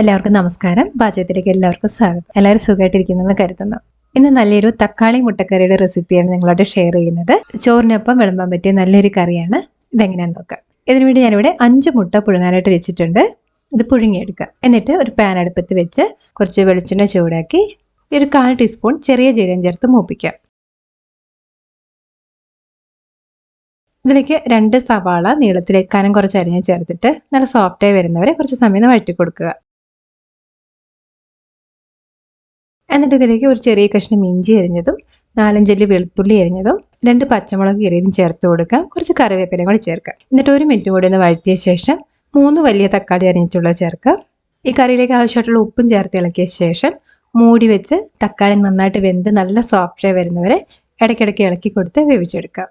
എല്ലാവർക്കും നമസ്കാരം. പാചകത്തിലേക്ക് എല്ലാവർക്കും സ്വാഗതം. എല്ലാവരും സുഖമായിട്ടിരിക്കുന്നെന്ന് കരുതുന്നു. ഇന്ന് നല്ലൊരു തക്കാളി മുട്ടക്കറിയുടെ റെസിപ്പിയാണ് നിങ്ങളോട് ഷെയർ ചെയ്യുന്നത്. ചോറിനൊപ്പം വിളമ്പാൻ പറ്റിയ നല്ലൊരു കറിയാണ് ഇതെങ്ങനെയാന്ന് നോക്കാം. ഇതിനുവേണ്ടി ഞാനിവിടെ അഞ്ച് മുട്ട പുഴുങ്ങാനായിട്ട് വെച്ചിട്ടുണ്ട്. ഇത് പുഴുങ്ങിയെടുക്കുക. എന്നിട്ട് ഒരു പാൻ അടുപ്പത്ത് വെച്ച് കുറച്ച് വെളിച്ചെണ്ണ ചൂടാക്കി ഒരു കാൽ ടീസ്പൂൺ ചെറിയ ജീരകം ചേർത്ത് മൂപ്പിക്കാം. ഇതിലേക്ക് രണ്ട് സവാള നീളത്തിലേക്ക് കനം കുറച്ച് അരിഞ്ഞ് ചേർത്തിട്ട് നല്ല സോഫ്റ്റായി വരുന്നവരെ കുറച്ച് സമയം വഴറ്റി കൊടുക്കുക എന്നിട്ട് ഇതിലേക്ക് ഒരു ചെറിയ കഷ്ണം ഇഞ്ചി അരിഞ്ഞതും നാലഞ്ചല്ലി വെളുത്തുള്ളി അരിഞ്ഞതും രണ്ട് പച്ചമുളക് കീറിയതും ചേർത്ത് കൊടുക്കാം. കുറച്ച് കറിവേപ്പിലയും കൂടി ചേർക്കാം. എന്നിട്ട് ഒരു മിനിറ്റ് കൂടി ഒന്ന് വഴറ്റിയ ശേഷം മൂന്ന് വലിയ തക്കാളി അരിഞ്ഞിട്ടുള്ളത് ചേർക്കാം. ഈ കറിയിലേക്ക് ആവശ്യമായിട്ടുള്ള ഉപ്പും ചേർത്ത് ഇളക്കിയ ശേഷം മൂടി വെച്ച് തക്കാളി നന്നായിട്ട് വെന്ത് നല്ല സോഫ്റ്റായി വരുന്നവരെ ഇടയ്ക്കിടയ്ക്ക് ഇളക്കി കൊടുത്ത് വേവിച്ചെടുക്കാം.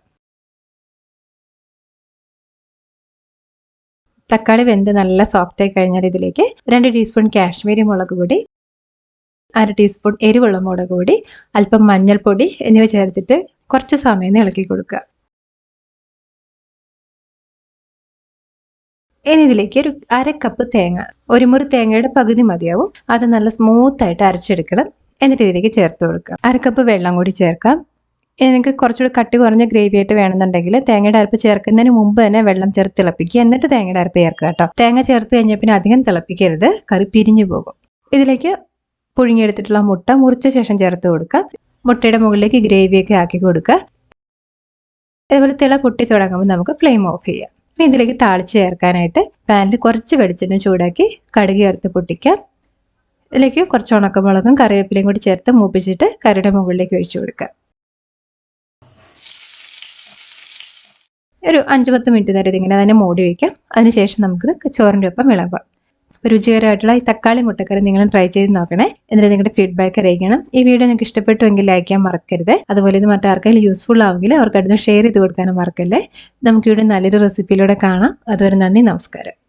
തക്കാളി വെന്ത് നല്ല സോഫ്റ്റായി കഴിഞ്ഞാൽ ഇതിലേക്ക് രണ്ട് ടീസ്പൂൺ കാശ്മീരി മുളക് പൊടി അര ടീസ്പൂൺ എരിവുള്ള കൂടി അല്പം മഞ്ഞൾപ്പൊടി എന്നിവ ചേർത്തിട്ട് കുറച്ച് സമയം ഇളക്കി കൊടുക്കുക. ഇനി ഇതിലേക്ക് ഒരു അര കപ്പ് തേങ്ങ ഒരു മുറി തേങ്ങയുടെ പകുതി മതിയാവും. അത് നല്ല സ്മൂത്തായിട്ട് അരച്ചെടുക്കണം. എന്നിട്ട് ഇതിലേക്ക് ചേർത്ത് കൊടുക്കുക. അര കപ്പ് വെള്ളം കൂടി ചേർക്കാം. എനിക്ക് കുറച്ചുകൂടി കട്ടി കുറഞ്ഞ ഗ്രേവി ആയിട്ട് വേണമെന്നുണ്ടെങ്കിൽ തേങ്ങയുടെ അരപ്പ് ചേർക്കുന്നതിന് മുമ്പ് തന്നെ വെള്ളം ചേർത്ത് തിളപ്പിക്കുക. എന്നിട്ട് തേങ്ങയുടെ അരപ്പ് ചേർക്കുക കേട്ടോ. തേങ്ങ ചേർത്ത് കഴിഞ്ഞാൽ പിന്നെ അധികം തിളപ്പിക്കരുത്. കറി പിരിഞ്ഞു പോകും. ഇതിലേക്ക് പുഴുങ്ങിയെടുത്തിട്ടുള്ള മുട്ട മുറിച്ച ശേഷം ചേർത്ത് കൊടുക്കുക. മുട്ടയുടെ മുകളിലേക്ക് ഗ്രേവിയൊക്കെ ആക്കി കൊടുക്കുക. അതേപോലെ തിള പൊട്ടി തുടങ്ങുമ്പോൾ നമുക്ക് ഫ്ലെയിം ഓഫ് ചെയ്യാം. ഇനി ഇതിലേക്ക് താളിച്ച് ചേർക്കാനായിട്ട് പാനിൽ കുറച്ച് വെളിച്ചെണ്ണ ചൂടാക്കി കടുക് ചേർത്ത് പൊട്ടിക്കാം. ഇതിലേക്ക് കുറച്ച് ഉണക്കമുളകും കറിവേപ്പിലയും കൂടി ചേർത്ത് മൂപ്പിച്ചിട്ട് കറിയുടെ മുകളിലേക്ക് ഒഴിച്ചു കൊടുക്കുക. ഒരു അഞ്ച് പത്ത് മിനിറ്റ് നേരം ഇതിങ്ങനെ തന്നെ മൂടി വയ്ക്കാം അതിനുശേഷം നമുക്കിത് ചോറിന്റെ ഒപ്പം വിളമ്പാം. രുചികരമായിട്ടുള്ള ഈ തക്കാളി മുട്ടക്കറി നിങ്ങളും ട്രൈ ചെയ്ത് നോക്കണേ. എന്നിട്ട് നിങ്ങളുടെ ഫീഡ്ബാക്ക് അറിയിക്കണം. ഈ വീഡിയോ നിങ്ങൾക്ക് ഇഷ്ടപ്പെട്ടുവെങ്കിൽ ലൈക്ക് ചെയ്യാൻ മറക്കരുത്. അതുപോലെ ഇത് മറ്റാർക്കെങ്കിലും യൂസ്ഫുൾ ആവുമെങ്കിൽ അവർക്ക് അടുത്ത് ഷെയർ ചെയ്ത് കൊടുക്കാനും മറക്കല്ലേ. നമുക്ക് ഇവിടെ നല്ലൊരു റെസിപ്പിയിലൂടെ കാണാം. അതുവരെ നന്ദി നമസ്കാരം.